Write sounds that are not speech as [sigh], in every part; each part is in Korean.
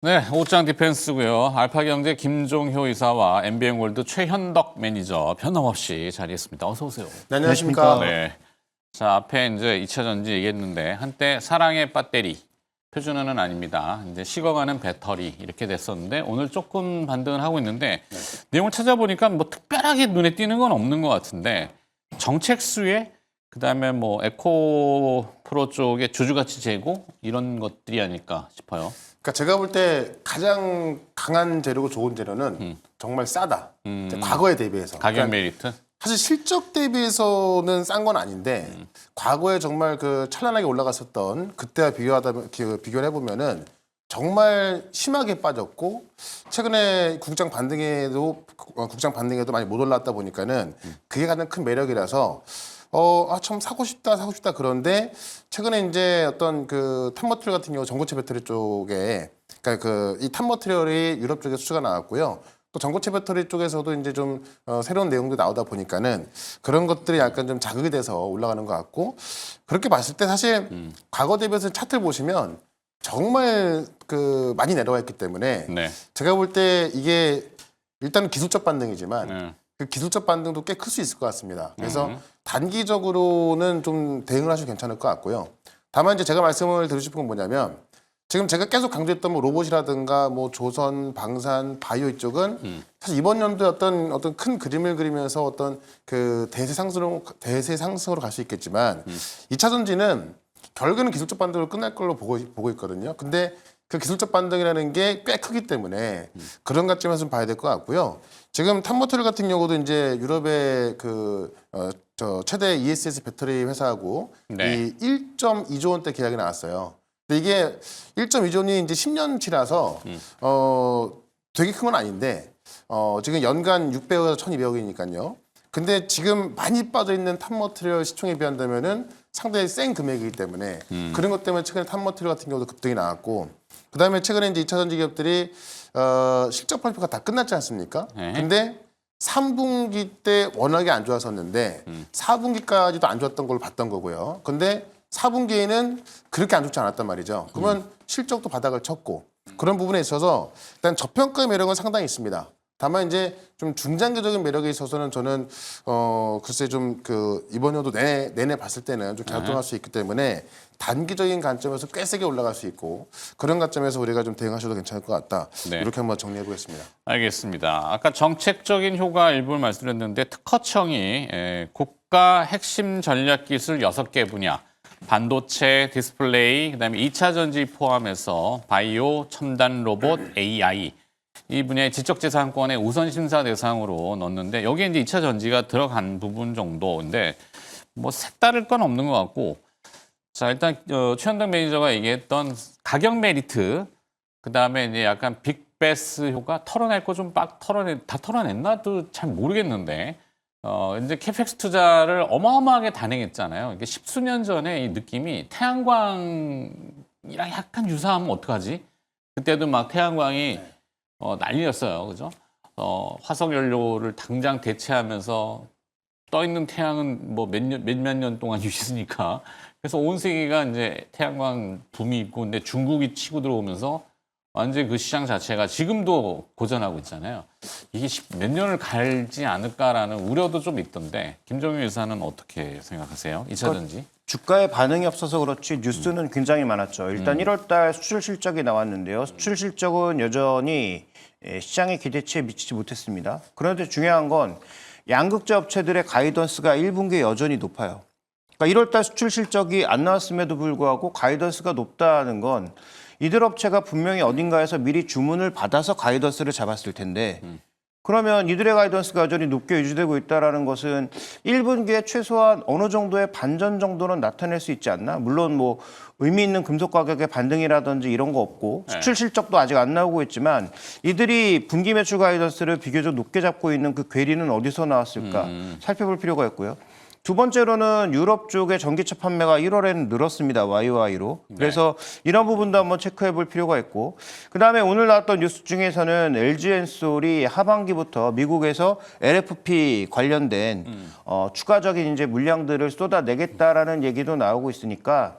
네, 옷장 디펜스고요. 알파경제 김종효 이사와 MBN골드 최현덕 매니저 변함없이 자리했습니다. 어서 오세요. 네, 안녕하십니까. 네. 자, 앞에 이제 2차 전지 얘기했는데 한때 사랑의 배터리 표준어는 아닙니다. 이제 식어가는 배터리 이렇게 됐었는데 오늘 조금 반등을 하고 있는데 내용을 찾아보니까 뭐 특별하게 눈에 띄는 건 없는 것 같은데 정책 수혜 그다음에 뭐 에코 프로 쪽의 주주가치 제고 이런 것들이 아닐까 싶어요. 그러니까 제가 볼 때 가장 강한 재료고 좋은 재료는 정말 싸다. 음. 과거에 대비해서. 가격 그러니까 메리트. 사실 실적 대비해서는 싼 건 아닌데 과거에 정말 그 찬란하게 올라갔었던 그때와 비교하다 그 비교를 해보면은 정말 심하게 빠졌고 최근에 국장 반등에도 어, 국장 반등에도 많이 못 올랐다 보니까는 그게 가장 큰 매력이라서 어 아 참 사고 싶다 사고 싶다 그런데 최근에 이제 어떤 그 탑머트리얼 같은 경우 전고체 배터리 쪽에 그러니까 그이 탑머트리얼이 유럽 쪽에 수주가 나왔고요. 또 전고체 배터리 쪽에서도 이제 좀 어, 새로운 내용도 나오다 보니까는 그런 것들이 약간 좀 자극이 돼서 올라가는 것 같고 그렇게 봤을 때 사실 과거 대비해서 차트를 보시면 정말 그 많이 내려와 있기 때문에 네. 제가 볼 때 이게 일단은 기술적 반등이지만 네. 그 기술적 반등도 꽤 클 수 있을 것 같습니다. 그래서 단기적으로는 좀 대응을 하셔도 괜찮을 것 같고요. 다만 이제 제가 말씀을 드리고 싶은 건 뭐냐면 지금 제가 계속 강조했던 뭐 로봇이라든가 뭐 조선, 방산, 바이오 이쪽은 사실 이번 연도에 어떤 어떤 큰 그림을 그리면서 어떤 그 대세 상승으로 대세 상승으로 갈 수 있겠지만 이 2차 전지는 결국에는 기술적 반등으로 끝날 걸로 보고 보고 있거든요. 근데 그 기술적 반등이라는 게 꽤 크기 때문에 그런 관점에서 좀 봐야 될 것 같고요. 지금 탑모터를 같은 경우도 이제 유럽의 그, 어, 저 최대 ESS 배터리 회사하고 네. 이 1.2조 원대 계약이 나왔어요. 근데 이게 1.2조 원이 이제 10년치라서 어, 되게 큰 건 아닌데 어, 지금 연간 600억에서 1,200억이니까요. 근데 지금 많이 빠져 있는 탑머트리얼 시총에 비한다면은 상당히 센 금액이기 때문에 그런 것 때문에 최근에 탑머트리얼 같은 경우도 급등이 나왔고 그다음에 최근에 이제 2차 전지 기업들이 어, 실적 발표가 다 끝났지 않습니까? 네. 근데 3분기 때 워낙에 안 좋았었는데 4분기까지도 안 좋았던 걸로 봤던 거고요. 근데 4분기에는 그렇게 안 좋지 않았단 말이죠. 그러면 실적도 바닥을 쳤고 그런 부분에 있어서 일단 저평가의 매력은 상당히 있습니다. 다만 이제 좀 중장기적인 매력에 있어서는 저는 어 글쎄 좀 그 이번 연도 내내, 내내 봤을 때는 좀 갸우뚱할 수 있기 때문에 단기적인 관점에서 꽤 세게 올라갈 수 있고 그런 관점에서 우리가 좀 대응하셔도 괜찮을 것 같다. 네. 이렇게 한번 정리해 보겠습니다. 알겠습니다. 아까 정책적인 효과 일부를 말씀드렸는데 특허청이 에, 국가 핵심 전략 기술 6개 분야 반도체, 디스플레이, 그다음에 2차 전지 포함해서 바이오, 첨단 로봇, AI 이 분야의 지적재산권의 우선 심사 대상으로 넣었는데 여기에 이제 2차 전지가 들어간 부분 정도인데 뭐 색다를 건 없는 것 같고 자 일단 어, 최현덕 매니저가 얘기했던 가격 메리트 그 다음에 이제 약간 빅베스 효과 털어낼 거 좀 빡 털어내 다 털어냈나도 잘 모르겠는데 어 이제 캐펙스 투자를 어마어마하게 단행했잖아요. 이게 십수년 전에 이 느낌이 태양광이랑 약간 유사하면 어떡하지? 그때도 막 태양광이 어, 난리였어요, 그죠? 어 화석 연료를 당장 대체하면서 떠 있는 태양은 뭐 몇 년, 몇몇 년 동안 [laughs] 있으니까. 그래서 온 세계가 이제 태양광 붐이 있고, 근데 중국이 치고 들어오면서 완전 그 시장 자체가 지금도 고전하고 있잖아요. 이게 십- 몇 년을 갈지 않을까라는 우려도 좀 있던데, 김정일 의사는 어떻게 생각하세요? 이차 전지? 주가에 반응이 없어서 그렇지 뉴스는 굉장히 많았죠. 일단 1월 달 수출 실적이 나왔는데요. 수출 실적은 여전히 예, 시장의 기대치에 미치지 못했습니다. 그런데 중요한 건 양극재 업체들의 가이던스가 1분기에 여전히 높아요. 그러니까 1월 달 수출 실적이 안 나왔음에도 불구하고 가이던스가 높다는 건 이들 업체가 분명히 어딘가에서 미리 주문을 받아서 가이던스를 잡았을 텐데 그러면 이들의 가이던스가 여전히 높게 유지되고 있다는 것은 1분기에 최소한 어느 정도의 반전 정도는 나타낼 수 있지 않나? 물론 뭐 의미 있는 금속 가격의 반등이라든지 이런 거 없고 수출 실적도 아직 안 나오고 있지만 이들이 분기 매출 가이던스를 비교적 높게 잡고 있는 그 괴리는 어디서 나왔을까 살펴볼 필요가 있고요. 두 번째로는 유럽 쪽의 전기차 판매가 1월에는 늘었습니다. YY로. 그래서 이런 부분도 한번 체크해 볼 필요가 있고. 그다음에 오늘 나왔던 뉴스 중에서는 LG엔솔이 하반기부터 미국에서 LFP 관련된 어, 추가적인 이제 물량들을 쏟아내겠다라는 얘기도 나오고 있으니까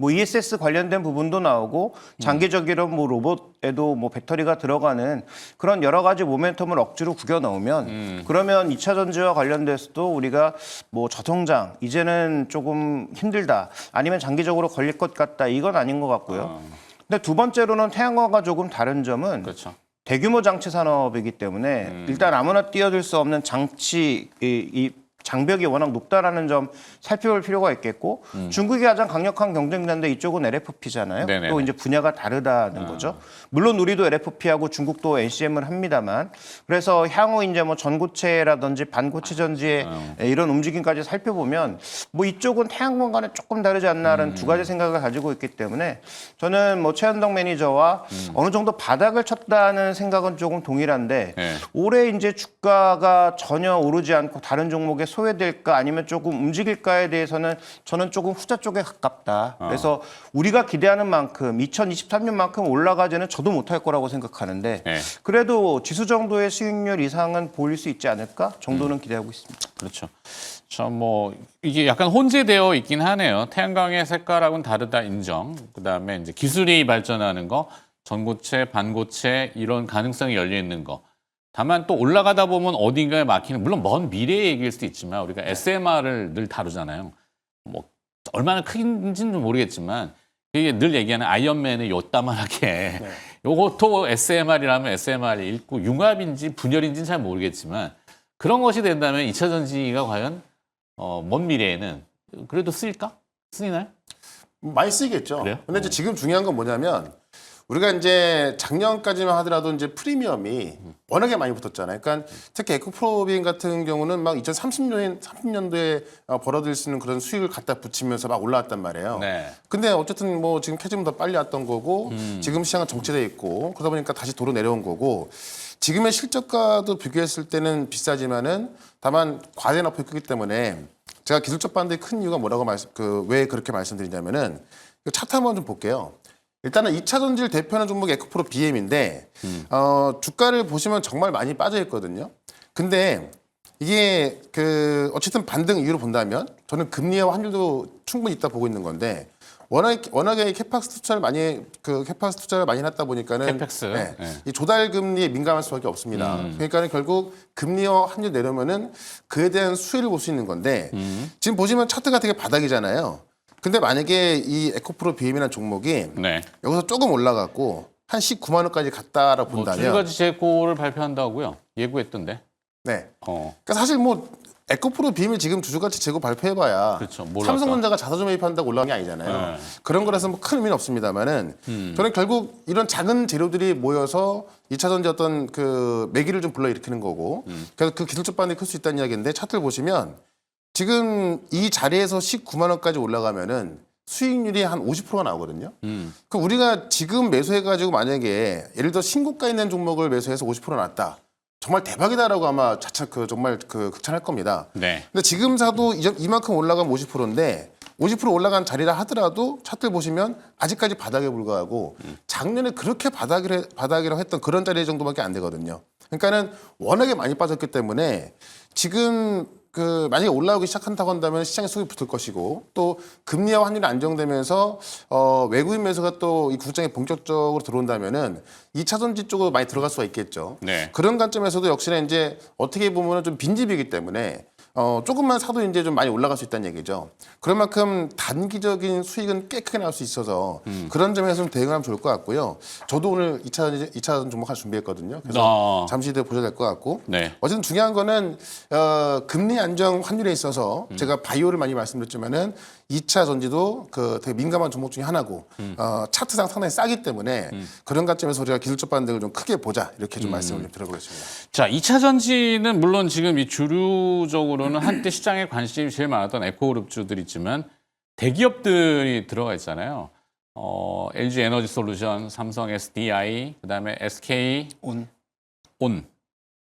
뭐 ESS 관련된 부분도 나오고 장기적으로 뭐 로봇에도 뭐 배터리가 들어가는 그런 여러 가지 모멘텀을 억지로 구겨 넣으면 그러면 2차 전지와 관련돼서도 우리가 뭐 저통장 이제는 조금 힘들다 아니면 장기적으로 걸릴 것 같다 이건 아닌 것 같고요. 근데 두 번째로는 태양광과 조금 다른 점은 그렇죠. 대규모 장치 산업이기 때문에 일단 아무나 뛰어들 수 없는 장치 이, 이 장벽이 워낙 높다라는 점 살펴볼 필요가 있겠고 중국이 가장 강력한 경쟁자인데 이쪽은 LFP잖아요. 네네네. 또 이제 분야가 다르다는 거죠. 물론 우리도 LFP하고 중국도 NCM을 합니다만 그래서 향후 이제 뭐 전고체라든지 반고체 전지의 이런 움직임까지 살펴보면 뭐 이쪽은 태양광과는 조금 다르지 않나라는 두 가지 생각을 가지고 있기 때문에 저는 뭐 최현덕 매니저와 어느 정도 바닥을 쳤다는 생각은 조금 동일한데 네. 올해 이제 주가가 전혀 오르지 않고 다른 종목에 소외될까 아니면 조금 움직일까에 대해서는 저는 조금 후자 쪽에 가깝다. 그래서 우리가 기대하는 만큼 2023년만큼 올라가지는 저도 못할 거라고 생각하는데 네. 그래도 지수 정도의 수익률 이상은 보일 수 있지 않을까 정도는 기대하고 있습니다. 그렇죠. 저뭐 이게 약간 혼재되어 있긴 하네요. 태양광의 색깔하고는 다르다 인정. 그다음에 이제 기술이 발전하는 거, 전고체, 반고체 이런 가능성이 열려 있는 거. 다만 또 올라가다 보면 어딘가에 막히는 물론 먼 미래의 얘기일 수도 있지만 우리가 SMR을 늘 다루잖아요. 뭐 얼마나 큰지는 모르겠지만 이게 늘 얘기하는 아이언맨의 요따만하게 [laughs] 요것도 SMR이라면 SMR이 읽고 융합인지 분열인지는 잘 모르겠지만 그런 것이 된다면 2차 전지가 과연 어, 먼 미래에는 그래도 쓰일까? 쓰이나요? 많이 쓰이겠죠. 그래요? 근데 이제 지금 중요한 건 뭐냐면 우리가 이제 작년까지만 하더라도 이제 프리미엄이 워낙에 많이 붙었잖아요. 그러니까 특히 에코프로비엔 같은 경우는 막 2030년 30년도에 어, 벌어들일 수 있는 그런 수익을 갖다 붙이면서 막 올라왔단 말이에요. 네. 근데 어쨌든 뭐 지금 캐즘은 더 빨리 왔던 거고 지금 시장은 정체돼 있고 그러다 보니까 다시 도로 내려온 거고 지금의 실적과도 비교했을 때는 비싸지만은 다만 과대 납품이 크기 때문에 제가 기술적 반대의 큰 이유가 뭐라고 말씀 그 왜 그렇게 말씀드리냐면은 그 차트 한번 좀 볼게요. 일단은 2차 전지를 대표하는 종목이 에코프로 BM인데 어, 주가를 보시면 정말 많이 빠져 있거든요. 근데 이게 그 어쨌든 반등 이유로 본다면 저는 금리와 환율도 충분히 있다 보고 있는 건데 워낙 워낙에 캐팍스 투자를 많이 그 캐팍스 투자를 많이 해놨다 보니까는 캐펙스. 네, 네. 이 조달 금리에 민감할 수밖에 없습니다. 그러니까는 결국 금리와 환율 내려면은 그에 대한 수혜를 볼 수 있는 건데 지금 보시면 차트가 되게 바닥이잖아요. 근데 만약에 이 에코프로 BM이라는 종목이 네. 여기서 조금 올라갔고 한 19만 원까지 갔다라고 뭐 본다면 줄가지 재고를 발표한다고요? 예고했던데. 네. 어. 그러니까 사실 뭐 에코프로 비밀 지금 주주가치 재고 발표해봐야 그렇죠. 뭘 삼성전자가 자사주 매입한다고 올라간 게 아니잖아요. 네. 그런 거라서 뭐 큰 의미는 없습니다만은 음. 저는 결국 이런 작은 재료들이 모여서 2차 전지 어떤 그 매기를 좀 불러일으키는 거고 음. 그래서 그 기술적 반응이 클 수 있다는 이야기인데 차트를 보시면 지금 이 자리에서 19만 원까지 올라가면은 수익률이 한 50%가 나오거든요. 음. 그 우리가 지금 매수해가지고 만약에 예를 들어 신고가 있는 종목을 매수해서 50% 났다. 정말 대박이다라고 아마 자차 그 정말 그 극찬할 겁니다. 네. 근데 지금 사도 이- 이만큼 올라가면 50%인데 50% 올라간 자리라 하더라도 차트 보시면 아직까지 바닥에 불과하고 작년에 그렇게 바닥이라, 바닥이라고 했던 그런 자리 정도밖에 안 되거든요. 그러니까는 워낙에 많이 빠졌기 때문에 지금 그 만약에 올라오기 시작한다고 한다면 시장에 속이 붙을 것이고 또 금리와 환율이 안정되면서 어 외국인 매수가 또 이 국장에 본격적으로 들어온다면은 2차 전지 쪽으로 많이 들어갈 수가 있겠죠. 네. 그런 관점에서도 역시나 이제 어떻게 보면은 좀 빈집이기 때문에 어 조금만 사도 이제 좀 많이 올라갈 수 있다는 얘기죠. 그런 만큼 단기적인 수익은 꽤 크게 나올 수 있어서 그런 점에서 좀 대응하면 좋을 것 같고요. 저도 오늘 2차 2차 종목 할 준비했거든요. 그래서 아. 잠시 뒤에 보셔야 될 것 같고. 네. 어쨌든 중요한 거는 어, 금리 안정 환율에 있어서 제가 바이오를 많이 말씀드렸지만은 2차 전지도 그 되게 민감한 종목 중에 하나고 어, 차트상 상당히 싸기 때문에 그런 관점에서 우리가 기술적 반등을 좀 크게 보자 이렇게 좀 말씀을 좀 드려보겠습니다. 자, 2차 전지는 물론 지금 이 주류적으로는 한때 시장에 관심이 제일 많았던 에코그룹주들 있지만 대기업들이 들어가 있잖아요. 어, LG 에너지 솔루션, 삼성 SDI, 그다음에 SK 온. 온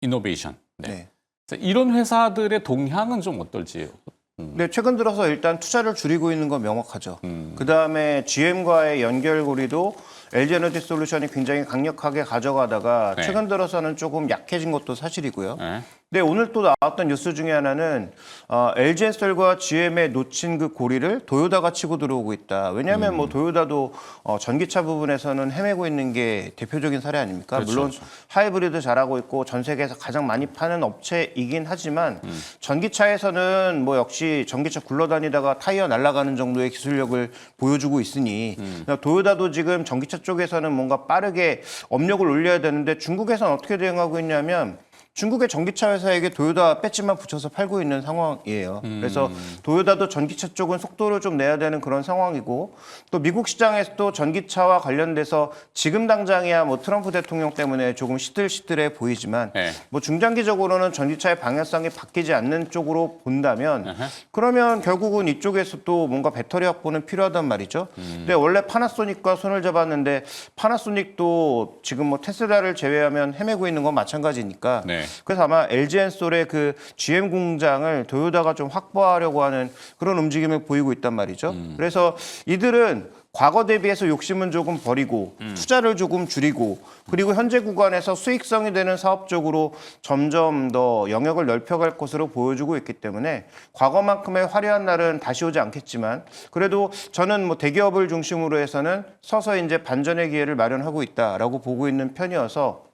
이노베이션. 네. 네. 이런 회사들의 동향은 좀 어떨지. 네, 최근 들어서 일단 투자를 줄이고 있는 건 명확하죠. 음. 그 다음에 GM과의 연결고리도 LG 에너지 솔루션이 굉장히 강력하게 가져가다가 네. 최근 들어서는 조금 약해진 것도 사실이고요. 네. 근데 오늘 또 나왔던 뉴스 중에 하나는 어, LG엔솔과 GM에 놓친 그 고리를 도요다가 치고 들어오고 있다. 왜냐하면 음. 뭐 도요다도 어, 전기차 부분에서는 헤매고 있는 게 대표적인 사례 아닙니까? 그렇죠, 물론 그렇죠. 하이브리드 잘하고 있고 전 세계에서 가장 많이 파는 업체이긴 하지만 음. 전기차에서는 뭐 역시 전기차 굴러다니다가 타이어 날아가는 정도의 기술력을 보여주고 있으니 음. 그러니까 도요다도 지금 전기차 쪽에서는 뭔가 빠르게 업력을 올려야 되는데 중국에서는 어떻게 대응하고 있냐면 중국의 전기차 회사에게 도요다 배지만 붙여서 팔고 있는 상황이에요. 그래서 도요다도 전기차 쪽은 속도를 좀 내야 되는 그런 상황이고 또 미국 시장에서도 전기차와 관련돼서 지금 당장이야 뭐 트럼프 대통령 때문에 조금 시들시들해 보이지만 네. 뭐 중장기적으로는 전기차의 방향성이 바뀌지 않는 쪽으로 본다면 그러면 결국은 이쪽에서도 뭔가 배터리 확보는 필요하단 말이죠. 근데 원래 파나소닉과 손을 잡았는데 파나소닉도 지금 뭐 테슬라를 제외하면 헤매고 있는 건 마찬가지니까 네. 그래서 아마 LG엔솔의 그 GM 공장을 도요다가 좀 확보하려고 하는 그런 움직임을 보이고 있단 말이죠. 그래서 이들은 과거 대비해서 욕심은 조금 버리고 투자를 조금 줄이고 그리고 현재 구간에서 수익성이 되는 사업 쪽으로 점점 더 영역을 넓혀갈 것으로 보여주고 있기 때문에 과거만큼의 화려한 날은 다시 오지 않겠지만 그래도 저는 뭐 대기업을 중심으로 해서는 서서 이제 반전의 기회를 마련하고 있다라고 보고 있는 편이어서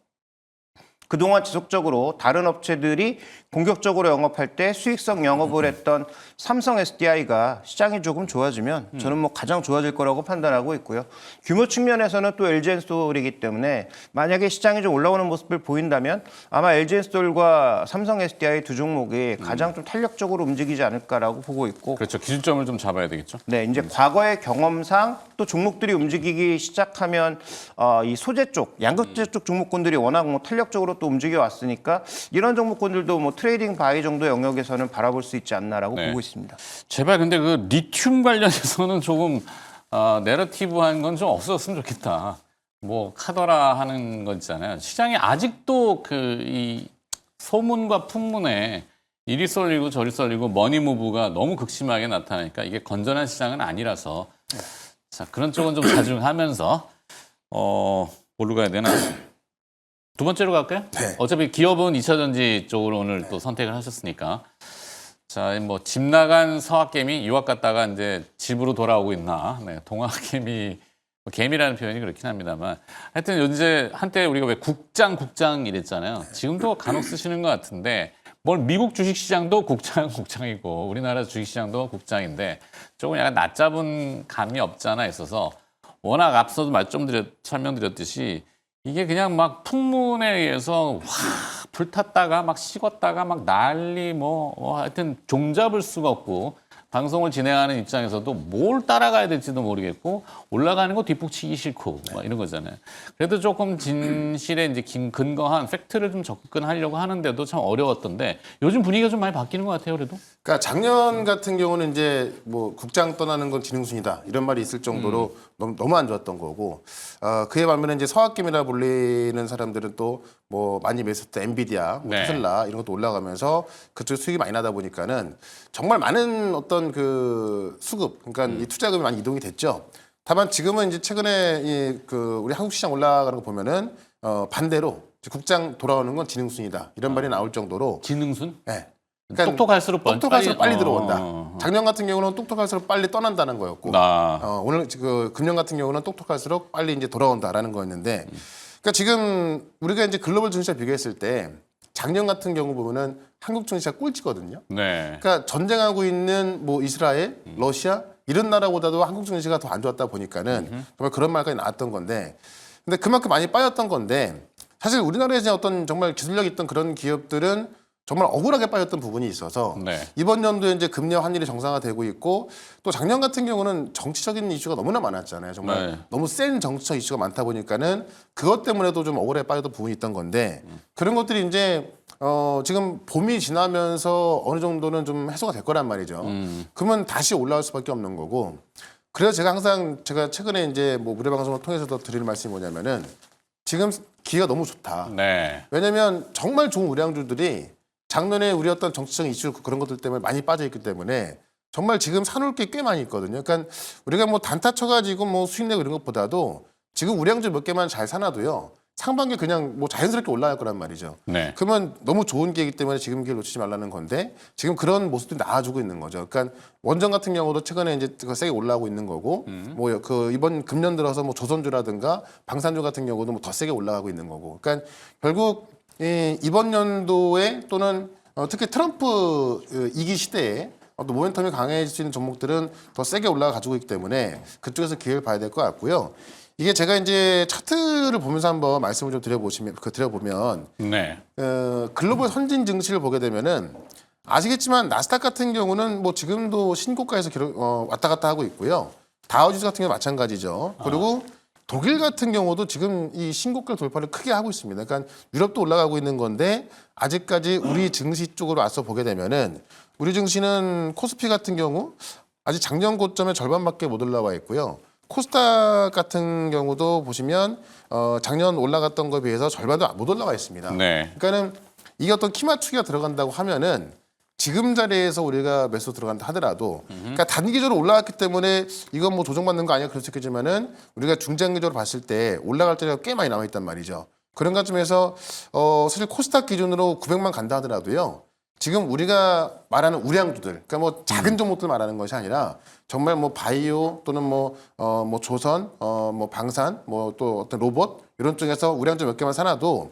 그동안 지속적으로 다른 업체들이 공격적으로 영업할 때 수익성 영업을 했던 삼성 SDI가 시장이 조금 좋아지면 저는 뭐 가장 좋아질 거라고 판단하고 있고요. 규모 측면에서는 또 LG엔솔이기 때문에 만약에 시장이 좀 올라오는 모습을 보인다면 아마 LG엔솔과 삼성 SDI 두 종목이 가장 좀 탄력적으로 움직이지 않을까라고 보고 있고 그렇죠. 기준점을 좀 잡아야 되겠죠. 네, 이제 과거의 경험상 또 종목들이 움직이기 시작하면 어, 이 소재 쪽, 양극재 쪽 종목군들이 워낙 뭐 탄력적으로 또 움직여 왔으니까 이런 종목군들도 뭐 트레이딩 바이 정도 영역에서는 바라볼 수 있지 않나라고 네. 보고 있습니다. 제발 근데 그 리튬 관련해서는 조금 어, 내러티브한 건 좀 없었으면 좋겠다. 뭐 카더라 하는 거 있잖아요. 시장이 아직도 그 이 소문과 풍문에 이리 쏠리고 저리 쏠리고 머니무브가 너무 극심하게 나타나니까 이게 건전한 시장은 아니라서 자 그런 쪽은 좀 자중하면서 어 뭘로 가야 되나 두 번째로 갈까요? 네. 어차피 기업은 2차 전지 쪽으로 오늘 또 선택을 하셨으니까 자, 뭐 집 나간 서학개미 유학 갔다가 이제 집으로 돌아오고 있나? 네, 동학개미 뭐 개미라는 표현이 그렇긴 합니다만 하여튼 요새 한때 우리가 왜 국장 국장 이랬잖아요. 지금도 간혹 쓰시는 것 같은데 뭘 미국 주식시장도 국장 [laughs] 국장이고 우리나라 주식시장도 국장인데 조금 약간 낮잡은 감이 없잖아 있어서 워낙 앞서도 말씀 드렸 설명드렸듯이 이게 그냥 막 풍문에 의해서 확 불탔다가 막 식었다가 막 난리 뭐 어, 하여튼 종잡을 수가 없고 방송을 진행하는 입장에서도 뭘 따라가야 될지도 모르겠고 올라가는 거 뒷북치기 싫고 막 이런 거잖아요. 그래도 조금 진실에 이제 긴- 근거한 팩트를 좀 접근하려고 하는데도 참 어려웠던데 요즘 분위기가 좀 많이 바뀌는 것 같아요. 그래도 그러니까 작년 같은 경우는 이제 뭐 국장 떠나는 건 지능순이다 이런 말이 있을 정도로 너무, 너무 안 좋았던 거고 어, 그에 반면에 이제 서학김이라 불리는 사람들은 또 뭐 많이 매수했던 엔비디아, 뭐 네. 테슬라 이런 것도 올라가면서 그쪽 수익이 많이 나다 보니까는 정말 많은 어떤 그 수급 그러니까 이 투자금이 많이 이동이 됐죠. 다만 지금은 이제 최근에 이 그 우리 한국 시장 올라가는 거 보면은 어, 반대로 국장 돌아오는 건 지능순이다 이런 말이 나올 정도로 지능순 예. 똑똑할수록 빨리- 똑똑할수록 빨리, 어, 들어온다. 어, 어. 작년 같은 경우는 똑똑할수록 빨리 떠난다는 거였고, 나 어, 오늘 그 금년 같은 경우는 똑똑할수록 빨리 이제 돌아온다라는 거였는데, 그러니까 지금 우리가 이제 글로벌 증시와 비교했을 때 작년 같은 경우 보면은 한국 증시가 꼴찌거든요. 네. 그러니까 전쟁하고 있는 뭐 이스라엘, 러시아 이런 나라보다도 한국 증시가 더 안 좋았다 보니까는 정말 그런 말까지 나왔던 건데, 근데 그만큼 많이 빠졌던 건데 사실 우리나라에서 어떤 정말 기술력 있던 그런 기업들은 정말 억울하게 빠졌던 부분이 있어서 네. 이번 연도에 이제 금리와 환율이 정상화되고 있고 또 작년 같은 경우는 정치적인 이슈가 너무나 많았잖아요. 정말 네. 너무 센 정치적 이슈가 많다 보니까는 그것 때문에도 좀 억울해 빠졌던 부분이 있던 건데 그런 것들이 이제 어 지금 봄이 지나면서 어느 정도는 좀 해소가 될 거란 말이죠. 그러면 다시 올라올 수밖에 없는 거고 그래서 제가 항상 제가 최근에 이제 뭐 무료 방송을 통해서도 드리는 말씀이 뭐냐면은 지금 기회가 너무 좋다. 네. 왜냐면 정말 좋은 우량주들이 작년에 우리 어떤 정치적인 이슈 그런 것들 때문에 많이 빠져 있기 때문에 정말 지금 사놓을 게 꽤 많이 있거든요. 그러니까 우리가 뭐 단타 쳐가지고 뭐 수익 내고 이런 것보다도 지금 우량주 몇 개만 잘 사놔도요. 상반기 그냥 뭐 자연스럽게 올라갈 거란 말이죠. 네. 그러면 너무 좋은 기회이기 때문에 지금 기회를 놓치지 말라는 건데 지금 그런 모습들이 나와주고 있는 거죠. 그러니까 원전 같은 경우도 최근에 이제 그 세게 올라오고 있는 거고 뭐그 이번 금년 들어서 뭐 조선주라든가 방산주 같은 경우도 뭐 더 세게 올라가고 있는 거고. 그러니까 결국 이 이번 연도에 또는 어, 특히 트럼프 어, 이기 시대에 어떤 모멘텀이 강해질 수 있는 종목들은 더 세게 올라가 가지고 있기 때문에 그쪽에서 기회를 봐야 될 것 같고요. 이게 제가 이제 차트를 보면서 한번 말씀을 좀 드려보시면 그 드려보면 네. 어, 글로벌 선진 증시를 보게 되면은 아시겠지만 나스닥 같은 경우는 뭐 지금도 신고가에서 기록, 어, 왔다 갔다 하고 있고요. 다우지수 같은 경우 마찬가지죠. 그리고 독일 같은 경우도 지금 이 신고가 돌파를 크게 하고 있습니다. 그러니까 유럽도 올라가고 있는 건데 아직까지 우리 증시 쪽으로 와서 보게 되면은 우리 증시는 코스피 같은 경우 아직 작년 고점의 절반밖에 못 올라와 있고요. 코스닥 같은 경우도 보시면 어, 작년 올라갔던 거에 비해서 절반도 못 올라가 있습니다. 네. 그러니까는 이게 어떤 키 맞추기가 들어간다고 하면은 지금 자리에서 우리가 매수 들어간다 하더라도 그러니까 단기적으로 올라갔기 때문에 이건 뭐 조정받는 거 아니야 그럴 수 있겠지만은 우리가 중장기적으로 봤을 때 올라갈 자리가 꽤 많이 남아 있단 말이죠. 그런 관점에서 어 사실 코스닥 기준으로 900만 간다 하더라도요. 지금 우리가 말하는 우량주들, 그러니까 뭐 작은 종목들 말하는 것이 아니라 정말 뭐 바이오 또는 뭐 어 뭐 조선, 어 뭐 방산, 뭐 또 어떤 로봇 이런 쪽에서 우량주 몇 개만 사놔도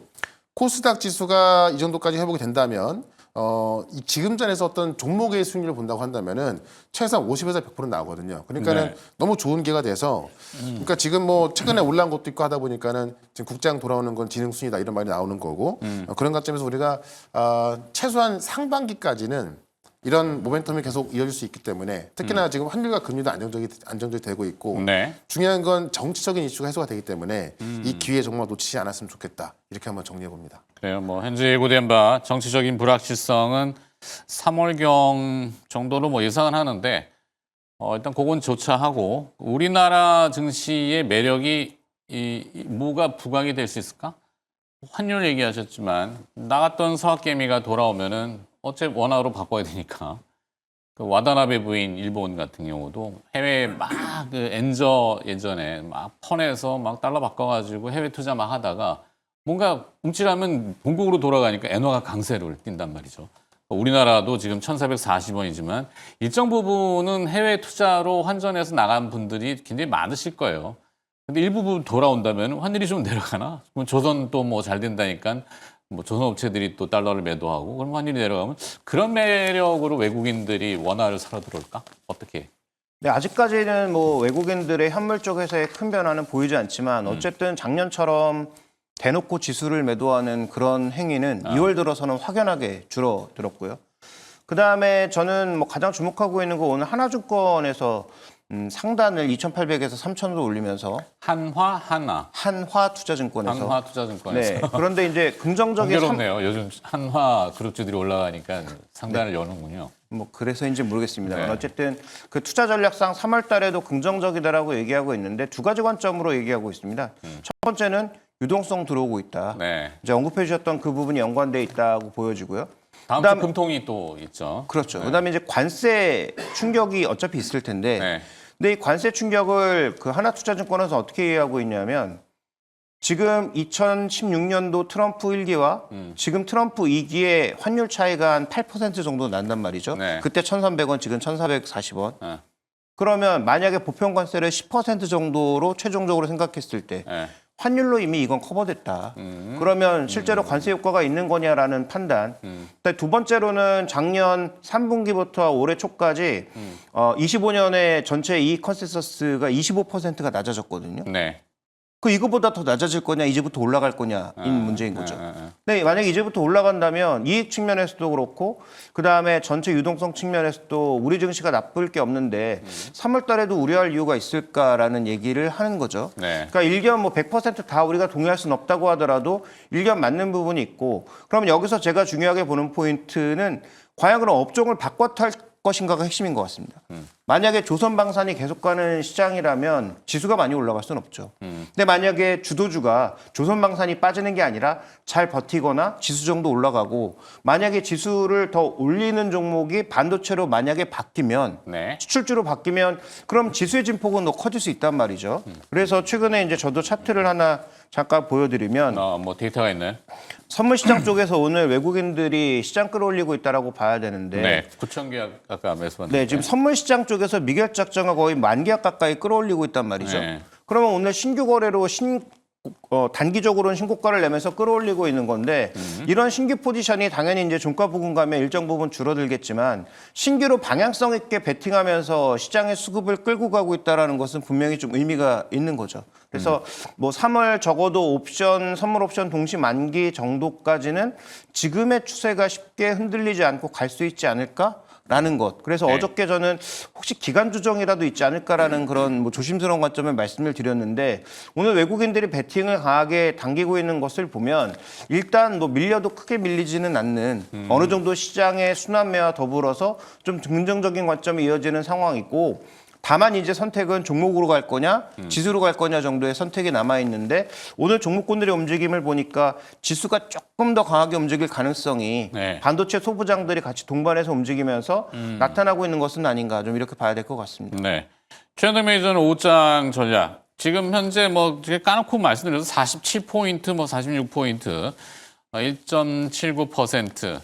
코스닥 지수가 이 정도까지 회복이 된다면 어, 이 지금 전에서 어떤 종목의 순위를 본다고 한다면은 최소한 50에서 100% 나오거든요. 그러니까는 네. 너무 좋은 기회가 돼서 그러니까 지금 뭐 최근에 올라온 것도 있고 하다 보니까는 지금 국장 돌아오는 건 지능 순위다 이런 말이 나오는 거고 어, 그런 관점에서 우리가 어, 최소한 상반기까지는 이런 모멘텀이 계속 이어질 수 있기 때문에 특히나 지금 환율과 금리도 안정적이 안정적이 되고 있고 네. 중요한 건 정치적인 이슈가 해소가 되기 때문에 이 기회 정말 놓치지 않았으면 좋겠다 이렇게 한번 정리해 봅니다. 그래요. 뭐 현재 예고된 바 정치적인 불확실성은 3월경 정도로 뭐 예상은 하는데 어, 일단 그건 조차하고 우리나라 증시의 매력이 이, 이 뭐가 부각이 될 수 있을까? 환율 얘기하셨지만 나갔던 서학개미가 돌아오면은 어째 원화로 바꿔야 되니까 그 와다나베 부인 일본 같은 경우도 해외 막 그 엔저 예전에 막 펀에서 막 달러 바꿔가지고 해외 투자 막 하다가 뭔가 움찔하면 본국으로 돌아가니까 엔화가 강세를 띈단 말이죠. 우리나라도 지금 1,440원이지만 일정 부분은 해외 투자로 환전해서 나간 분들이 굉장히 많으실 거예요. 근데 일부분 돌아온다면 환율이 좀 내려가나? 그럼 조선 또 뭐 잘 된다니까 뭐 조선 업체들이 또 달러를 매도하고 그럼 환율이 내려가면 그런 매력으로 외국인들이 원화를 사러 들어올까? 어떻게? 네, 아직까지는 뭐 외국인들의 현물 쪽에서의 큰 변화는 보이지 않지만 어쨌든 작년처럼 대놓고 지수를 매도하는 그런 행위는 2월 들어서는 확연하게 줄어들었고요. 그 다음에 저는 뭐 가장 주목하고 있는 거 오늘 하나증권에서 음, 상단을 2,800에서 3,000으로 올리면서 한화, 한화, 한화 투자증권에서 한화 투자증권에서 네. 그런데 이제 긍정적인 삼- 공교롭네요. 요즘 한화 그룹주들이 올라가니까 상단을 여는군요. 뭐 그래서인지 모르겠습니다. 네. 어쨌든 그 투자 전략상 3월 달에도 긍정적이다라고 얘기하고 있는데 두 가지 관점으로 얘기하고 있습니다. 첫 번째는 유동성 들어오고 있다. 음. 네. 이제 언급해 주셨던 그 부분이 연관돼 있다고 보여지고요. 다음 그다음- 주 금통이 또 있죠. 그렇죠. 그다음에 이제 관세 충격이 어차피 있을 텐데 네. 근데 이 관세 충격을 그 하나투자증권에서 어떻게 이해하고 있냐면 지금 2016년도 트럼프 1기와 음. 지금 트럼프 2기의 환율 차이가 한 8% 정도 난단 말이죠. 네. 그때 1,300원, 지금 1,440원. 네. 그러면 만약에 보편 관세를 10% 정도로 최종적으로 생각했을 때 네. 환율로 이미 이건 커버됐다. 음. 그러면 실제로 관세 효과가 있는 거냐라는 판단. 음. 그다음에 두 번째로는 작년 3분기부터 올해 초까지 음. 어, 25년의 전체 이익 컨센서스가 25%가 낮아졌거든요. 네. 그 이거보다 더 낮아질 거냐, 이제부터 올라갈 거냐인 문제인 거죠. 네, 네, 네. 근데 만약에 이제부터 올라간다면 이익 측면에서도 그렇고 그 다음에 전체 유동성 측면에서도 우리 증시가 나쁠 게 없는데 3월 달에도 우려할 이유가 있을까라는 얘기를 하는 거죠. 네. 그러니까 일견 뭐 100%다 우리가 동의할 수는 없다고 하더라도 일견 맞는 부분이 있고 그러면 여기서 제가 중요하게 보는 포인트는 과연 그런 업종을 바꿔 탈 것인가가 핵심인 것 같습니다. 만약에 조선방산이 계속 가는 시장이라면 지수가 많이 올라갈 수는 없죠. 근데 만약에 주도주가 조선방산이 빠지는 게 아니라 잘 버티거나 지수 정도 올라가고 만약에 지수를 더 올리는 종목이 반도체로 만약에 바뀌면 네. 수출주로 바뀌면 그럼 지수의 진폭은 더 커질 수 있단 말이죠. 그래서 최근에 이제 저도 차트를 하나 잠깐 보여드리면 어, 뭐 데이터가 있나요? 선물 시장 쪽에서 오늘 외국인들이 시장 끌어올리고 있다라고 봐야 되는데 네. 9천 개 아까 말씀하셨는데. 네, 지금 선물 시장 쪽에서 미결 작정가 거의 만 계약 가까이 끌어올리고 있단 말이죠. 네. 그러면 오늘 신규 거래로 신 어, 단기적으로는 신고가를 내면서 끌어올리고 있는 건데 이런 신규 포지션이 당연히 이제 종가 부근 가면 일정 부분 줄어들겠지만 신규로 방향성 있게 베팅하면서 시장의 수급을 끌고 가고 있다라는 것은 분명히 좀 의미가 있는 거죠. 그래서 뭐 3월 적어도 옵션 선물 옵션 동시 만기 정도까지는 지금의 추세가 쉽게 흔들리지 않고 갈 수 있지 않을까? 라는 것. 그래서 네. 어저께 저는 혹시 기간 조정이라도 있지 않을까라는 그런 뭐 조심스러운 관점을 말씀을 드렸는데 오늘 외국인들이 베팅을 강하게 당기고 있는 것을 보면 일단 뭐 밀려도 크게 밀리지는 않는 음. 어느 정도 시장의 순환매와 더불어서 좀 긍정적인 관점이 이어지는 상황이고 다만 이제 선택은 종목으로 갈 거냐, 음. 지수로 갈 거냐 정도의 선택이 남아 있는데 오늘 종목군들의 움직임을 보니까 지수가 조금 더 강하게 움직일 가능성이 네. 반도체 소부장들이 같이 동반해서 움직이면서 나타나고 있는 것은 아닌가 좀 이렇게 봐야 될 것 같습니다. 네. 최현대 메이저는 5장 전략. 지금 현재 뭐 까놓고 말씀드려서 47포인트, 뭐 46포인트, 1.79%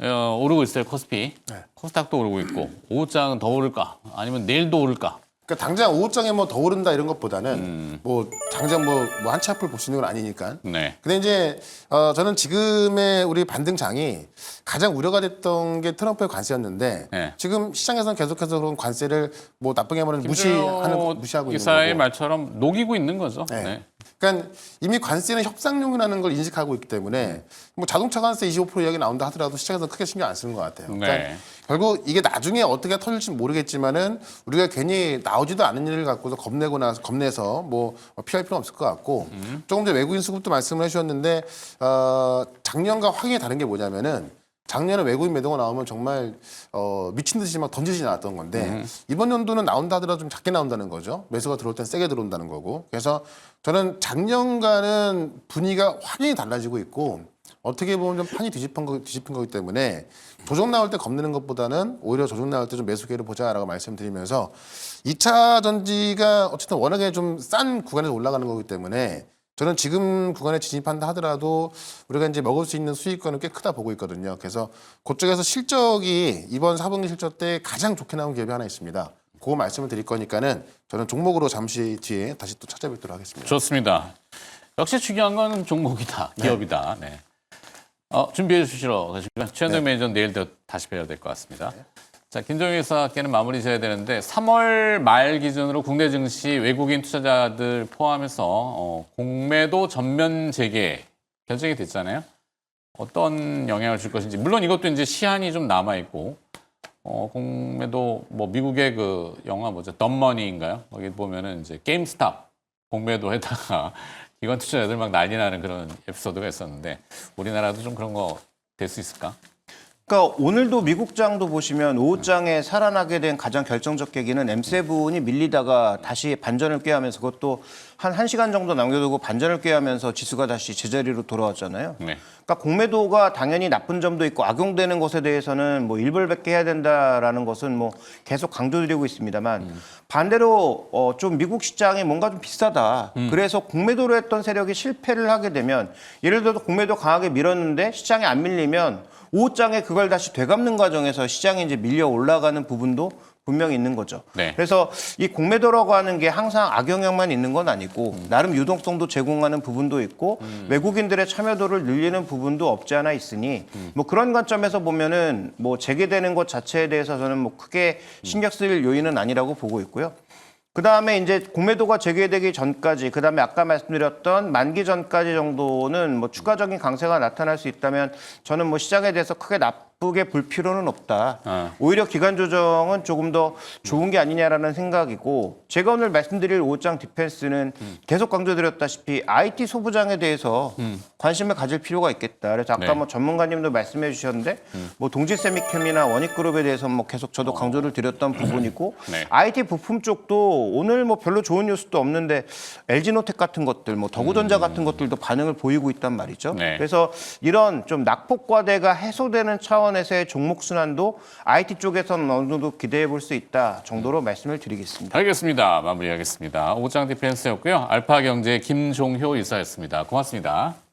어, 오르고 있어요 코스피. 코스닥도 오르고 있고 5장은 더 오를까? 아니면 내일도 오를까? 그러니까 당장 5장에 뭐 더 오른다 이런 것보다는 뭐 당장 뭐, 뭐 한치 앞을 볼 수 있는 건 아니니까. 네. 근데 이제 어, 저는 지금의 우리 반등장이 가장 우려가 됐던 게 트럼프의 관세였는데 네. 지금 시장에서는 계속해서 그런 관세를 뭐 나쁘게 말하면 무시하는 거- 무시하고 있는 기사의 거고. 말처럼 녹이고 있는 거죠. 네. 네. 그러니까 이미 관세는 협상용이라는 걸 인식하고 있기 때문에 뭐 자동차 관세 25% 이야기 나온다 하더라도 시장에서 크게 신경 안 쓰는 것 같아요. 그러니까 네. 결국 이게 나중에 어떻게 터질지 모르겠지만은 우리가 괜히 나오지도 않은 일을 갖고서 겁내고 나서 겁내서 뭐 피할 필요는 없을 것 같고 조금 전에 외국인 수급도 말씀을 해주셨는데 어, 작년과 확연히 다른 게 뭐냐면은 작년에 외국인 매도가 나오면 정말 어, 미친 듯이 막 던지지 나왔던 건데 이번 연도는 나온다 하더라도 좀 작게 나온다는 거죠. 매수가 들어올 땐 세게 들어온다는 거고. 그래서 저는 작년과는 분위기가 확연히 달라지고 있고 어떻게 보면 좀 판이 뒤집힌, 거, 뒤집힌 거기 때문에 조정 나올 때 겁내는 것보다는 오히려 조정 나올 때 좀 매수 기회를 보자라고 말씀드리면서 2차 전지가 어쨌든 워낙에 좀 싼 구간에서 올라가는 거기 때문에 저는 지금 구간에 진입한다 하더라도 우리가 이제 먹을 수 있는 수익권은 꽤 크다 보고 있거든요. 그래서 그쪽에서 실적이 이번 4분기 실적 때 가장 좋게 나온 기업이 하나 있습니다. 그거 말씀을 드릴 거니까는 저는 종목으로 잠시 뒤에 다시 또 찾아뵙도록 하겠습니다. 좋습니다. 역시 중요한 건 종목이다, 기업이다. 네. 어, 준비해 주시러 가시면 최현대 매니저 내일 더 다시 뵈야 될 것 같습니다. 자, 김정희 사께는 마무리 져야 되는데 3월 말 기준으로 국내 증시 외국인 투자자들 포함해서 어, 공매도 전면 재개 결정이 됐잖아요. 어떤 영향을 줄 것인지 물론 이것도 이제 시한이 좀 남아 있고 어, 공매도 뭐 미국의 그 영화 뭐죠? 덤머니인가요? 거기 보면은 이제 게임스탑 공매도에다가 [laughs] 기관 투자자들 막 난리 나는 그런 에피소드가 있었는데 우리나라도 좀 그런 거 될 수 있을까? 그러니까 오늘도 미국장도 보시면 5장에 살아나게 된 가장 결정적 계기는 M7이 밀리다가 다시 반전을 꾀하면서 그것도 한 1시간 정도 남겨두고 반전을 꾀하면서 지수가 다시 제자리로 돌아왔잖아요. 네. 그러니까 공매도가 당연히 나쁜 점도 있고 악용되는 것에 대해서는 뭐 일벌백계 해야 된다라는 것은 뭐 계속 강조드리고 있습니다만 반대로 어 좀 미국 시장이 뭔가 좀 비싸다. 그래서 공매도로 했던 세력이 실패를 하게 되면 예를 들어서 공매도 강하게 밀었는데 시장에 안 밀리면 5장에 그걸 다시 되갚는 과정에서 시장이 이제 밀려 올라가는 부분도 분명히 있는 거죠. 네. 그래서 이 공매도라고 하는 게 항상 악영향만 있는 건 아니고 나름 유동성도 제공하는 부분도 있고 외국인들의 참여도를 늘리는 부분도 없지 않아 있으니 뭐 그런 관점에서 보면은 뭐 재개되는 것 자체에 대해서 저는 뭐 크게 신경 쓸 요인은 아니라고 보고 있고요. 그 다음에 이제 공매도가 재개되기 전까지, 그 다음에 아까 말씀드렸던 만기 전까지 정도는 뭐 추가적인 강세가 나타날 수 있다면 저는 뭐 시장에 대해서 크게 나쁘게 볼 필요는 없다. 어. 오히려 기간 조정은 조금 더 좋은 게 아니냐라는 생각이고 제가 오늘 말씀드릴 5장 디펜스는 계속 강조드렸다시피 IT 소부장에 대해서 관심을 가질 필요가 있겠다. 그래서 아까 네. 뭐 전문가님도 말씀해 주셨는데 뭐 동지 세미캠이나 원익그룹에 대해서 뭐 계속 저도 강조를 드렸던 부분이고 [laughs] 네. IT 부품 쪽도 오늘 뭐 별로 좋은 뉴스도 없는데 LG노텍 같은 것들, 뭐 더구전자 같은 것들도 반응을 보이고 있단 말이죠. 네. 그래서 이런 좀 낙폭과대가 해소되는 차원 차원에서의 종목 순환도 IT 쪽에서는 어느 정도 기대해 볼 수 있다 정도로 말씀을 드리겠습니다. 알겠습니다. 마무리하겠습니다. 오장 디펜스였고요. 알파경제 김종효 이사였습니다. 고맙습니다.